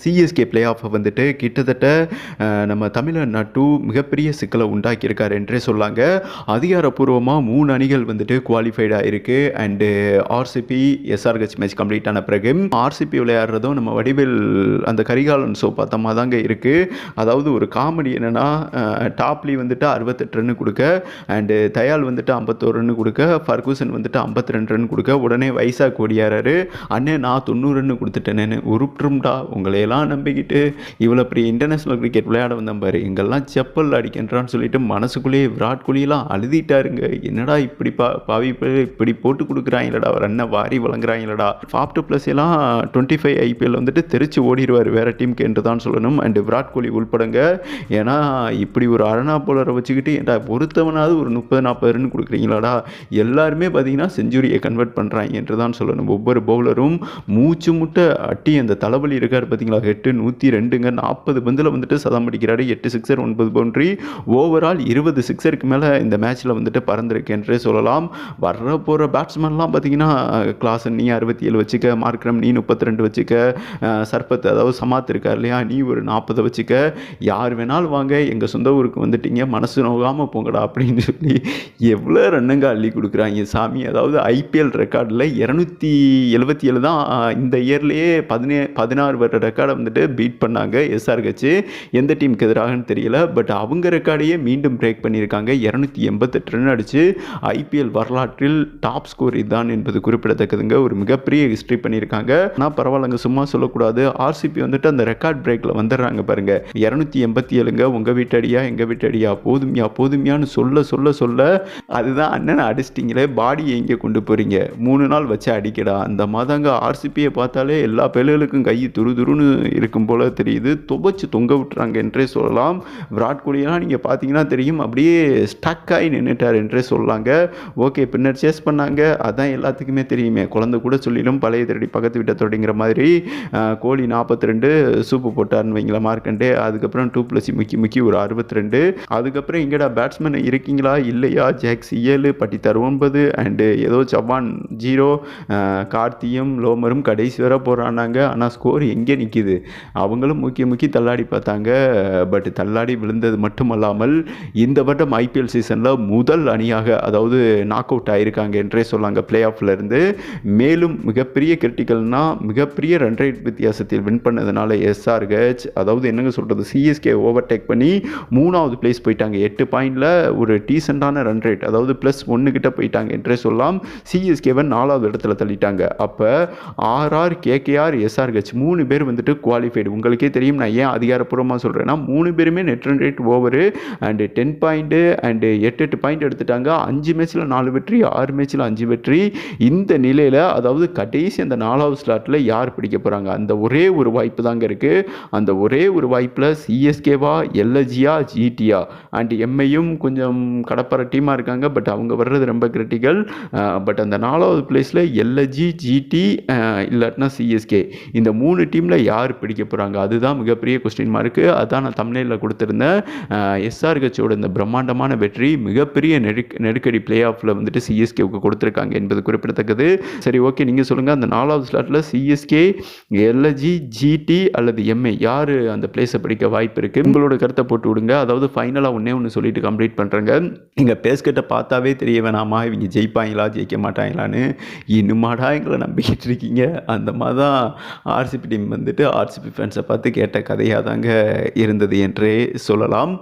CSK play ஆஃபை வந்துட்டு கிட்டத்தட்ட நம்ம தமிழ்நாட்டு மிகப்பெரிய சிக்கலை உண்டாக்கியிருக்காரு என்றே சொல்லாங்க. அதிகாரப்பூர்வமாக மூணு அணிகள் வந்துட்டு குவாலிஃபைடாக இருக்குது and RCB SRH match complete ஆன பிறகு ஆர்சிபி விளையாடுறதும் நம்ம வடிவேல் அந்த கரிகாலன் ஷோ பார்த்தமாக தாங்க இருக்குது அதாவது ஒரு காமெடி என்னென்னா டாப்லி வந்துட்டு அறுபத்தெட்டு ரன் கொடுக்க அண்டு தயால் வந்துட்டு ஐம்பத்தோரு ரன் கொடுக்க ஃபர்கூசன் வந்துட்டு ஐம்பத்தி ரெண்டு ரன் கொடுக்க உடனே வைசாக் கோடியாராரு அண்ணே நான் தொண்ணூறு ரன் கொடுத்துட்டேனேன்னு உங்களே. இதையெல்லாம் நம்பிக்கிட்டு இவ்வளோ பெரிய இன்டர்நேஷ்னல் கிரிக்கெட் விளையாட வந்தேன் பாரு. எங்கெல்லாம் செப்பல் அடிக்கின்றான்னு சொல்லிட்டு மனசுக்குள்ளேயே விராட் கோலியெல்லாம் அழுதிட்டாருங்க. என்னடா இப்படி பா பாவி இப்படி போட்டு கொடுக்குறாங்களடா ரன்னை வாரி வழங்குறாங்களடா ஃபாப் டூ ப்ளஸ் எல்லாம் டுவெண்ட்டி ஃபைவ் ஐபிஎல் வந்துட்டு தெரிச்சு ஓடிடுவார் வேறு டீமுக்கு என்று தான் சொல்லணும். அண்டு விராட் கோலி உள்படங்க. ஏன்னா இப்படி ஒரு அரணா போலரை வச்சுக்கிட்டு ஏன்டா ஒருத்தவனாவது ஒரு முப்பது நாற்பது ரன் கொடுக்குறீங்களாடா? எல்லாருமே பார்த்தீங்கன்னா செஞ்சுரியை கன்வெர்ட் பண்ணுறாங்க என்று தான் சொல்லணும். ஒவ்வொரு பவுலரும் மூச்சு முட்டை அட்டி அந்த தலைவலி இருக்கார் பார்த்தீங்களா எட்டு நூற்றி ரெண்டுங்க நாற்பது பந்தில் வந்துட்டு சதம் அடிக்கிறாரு. எட்டு சிக்ஸர் ஒன்பது பவுண்ட்ரி. ஓவரால் இருபது சிக்ஸருக்கு மேலே இந்த மேட்ச்சில் வந்துட்டு பறந்துருக்கு என்றே சொல்லலாம். வர்ற போகிற பேட்ஸ்மேன்லாம் பார்த்தீங்கன்னா கிளாஸ் நீ அறுபத்தி ஏழு வச்சுக்க மார்க்ரம் நீ முப்பத்தி ரெண்டு வச்சுக்க அஹ், சர்பத் அதாவது சமாத் இருக்கார் இல்லையா? நீ ஒரு நாற்பதை வச்சுக்க. யார் வேணாலும் வாங்க எங்கள் சொந்த ஊருக்கு வந்துட்டீங்க மனசு நோகாமல் போங்கடா அப்படின்னு சொல்லி எவ்வளோ ரன்னுங்க அள்ளி கொடுக்குறாங்க. சாமி அதாவது ஐபிஎல் ரெக்கார்டில் இரநூத்தி எழுபத்தி ஏழு தான் இந்த இயர்லேயே பதினே பதினாறு வருட ரெக்கார்ட் வந்துட்டு பீட் பண்ணாங்க எஸ்ஆர்ஹெச் எந்த டீமுக்கு எதிராகன்னு தெரியல பட் அவங்க ரெக்கார்டையே மீண்டும் பிரேக் பண்ணியிருக்காங்க. இரநூத்தி எண்பத்தெட்டு ரன் அடித்து ஐபிஎல் வரலாற்றில் டாப் ஸ்கோர் இதுதான் என்பது குறிப்பிடத்தக்கதுங்க. ஒரு மிகப்பெரிய ஹிஸ்ட்ரி பண்ணியிருக்காங்க. ஆனால் பரவாயில்லங்க சும்மா சொல்லக்கூடாது. ஆர்சிபி வந்துட்டு அந்த ரெக்கார்ட் பிரேக்கில் வந்துடுறாங்க பாருங்க. இரநூத்தி எண்பத்தி ஏழுங்க உங்கள் வீட்டடியா எங்கள் வீட்டடியா போதுமையா போதுமையான்னு சொல்ல சொல்ல சொல்ல அதுதான் அண்ணனை அடிச்சிட்டிங்களே பாடி எங்கே கொண்டு போகிறீங்க மூணு நாள் வச்சு அடிக்கடா. அந்த மாதாங்க ஆர்சிபியை பார்த்தாலே எல்லா பிள்ளைகளுக்கும் கை துரு துருன்னு இருக்கும் போல தெரியுது. துவைச்சு தொங்க விட்டுறாங்க என்றே சொல்லலாம். விராட் கோலியெல்லாம் நீங்கள் பார்த்தீங்கன்னா தெரியும். அப்படியே ஸ்டக் ஆகி நின்றுட்டார் என்றே சொல்லலாங்க ஓகே பின்னர் சேஸ் பண்ணாங்க. அதான் எல்லாத்துக்குமே தெரியுமே. குழந்தை கூட சொல்லிடும் பழைய திருடி பக்கத்து வீட்டை தொடங்கிற மாதிரி. கோழி கோலி நாற்பத்தி ரெண்டு சூப்பு போட்டார்னு வைங்களா மார்க்கண்டே அதுக்கப்புறம் டூ ப்ளஸ் முக்கி முக்கி ஒரு அறுபத்தி ரெண்டு அதுக்கப்புறம் இங்கடா பேட்ஸ்மேன் இருக்கீங்களா? இல்லையா? ஜாக்ஸ் ஏழு பட்டித்தார் ஒன்பது அண்டு ஏதோ சவான் ஜீரோ கார்த்தியும் லோமரும் கடைசி வர போகிறானாங்க ஆனால் ஸ்கோர் எங்கே நிற்கிது அவங்களும் முக்கிய முக்கிய தள்ளாடி பார்த்தாங்க. பட் தள்ளாடி விழுந்தது மட்டுமல்லாமல் இந்த வட்டம் ஐபிஎல் சீசனில் முதல் அணியாக அதாவது நாக் அவுட் ஆகியிருக்காங்க என்றே சொல்லாங்க பிளே ஆஃப்ல இருந்து. மேலும் மிகப்பெரிய கிரிட்டிக்கல்னால் மிகப்பெரிய ரன் ரேட் வித்தியாசத்தில் வின் பண்ணதுனால எஸ்ஆர்ஹெச் அதாவது என்னங்க சொல்கிறது சிஎஸ்கே ஓவர்டேக் பண்ணி மூணாவது பிளேஸ் போயிட்டாங்க. எட்டு பாயிண்டில் ஒரு டீசெண்டான ரன் ரேட் அதாவது ப்ளஸ் ஒன்று கிட்ட போயிட்டாங்க என்றே சொல்லலாம் சிஎஸ்கேவை நாலாவது இடத்துல தள்ளிட்டாங்க. அப்போ ஆர்ஆர் கேகேஆர் எஸ்ஆர்ஹெச் மூணு பேர் வந்துட்டு குவாலிஃபைடு உங்களுக்கே தெரியும் நான் ஏன் அதிகாரப்பூர்வமாக சொல்கிறேன்னா மூணு பேருமே net run rate over and ten point and எட்டு எட்டு பாயிண்ட் எடுத்துட்டாங்க. அஞ்சு மேட்ச்சில் நாலு வெற்றி ஆறு மேட்ச்சில் அஞ்சு வெற்றி. இந்த நிலையில் அதாவது கடைசி அந்த நாலாவது ஸ்லாட்டில் யார் பிடிக்க போகிறாங்க அந்த ஒரே ஒரு வாய்ப்பு தாங்க இருக்குது அந்த ஒரே ஒரு வாய்ப்பில் சிஎஸ்கேவா எல்எஜியா ஜிடியா அண்ட் எம்ஐயும் கொஞ்சம் கடப்பற டீமாக இருக்காங்க. பட் அவங்க வர்றது ரொம்ப கிரிட்டிக்கல் பட் அந்த நாலாவது பிளேஸில் எல்எஜி ஜிடி இல்லாட்டினா சிஎஸ்கே இந்த மூணு டீமில் யார் யார் பிடிக்க போகிறாங்க அதுதான் மிகப்பெரிய கொஸ்டின் மார்க்கு அதான் நான் தமிழில் கொடுத்துருந்தேன். எஸ்ஆர்ஹெச்சோட இந்த பிரம்மாண்டமான வெற்றி மிகப்பெரிய நெருக் நெருக்கடி பிளே ஆஃபில் வந்துட்டு சிஎஸ்கேவுக்கு கொடுத்துருக்காங்க என்பது குறிப்பிடத்தக்கது. சரி ஓகே நீங்கள் சொல்லுங்கள் அந்த நாலாவது ஸ்லாட்டில் சிஎஸ்கே எல்ஜி ஜிடி அல்லது எம்ஏ யார் அந்த பிளேஸை பிடிக்க வாய்ப்பு இருக்குது உங்களோட கருத்தை போட்டு விடுங்க. அதாவது ஃபைனலாக ஒன்றே ஒன்று சொல்லிட்டு கம்ப்ளீட் பண்ணுறேங்க எங்கள் பேஸ்கட்டை பார்த்தாவே தெரிய வேணாமா? இவங்க ஜெயிப்பாங்களா? ஜெயிக்க மாட்டாங்களான்னு. இன்னுமாடா எங்களை நம்பிக்கிட்டு இருக்கீங்க. அந்த மாதிரி தான் ஆர்சிபி டீம் வந்துட்டு ஆர்சிபி ஃபேன்ஸை பார்த்து கேட்ட கதையாக தாங்க இருந்தது என்றே சொல்லலாம்.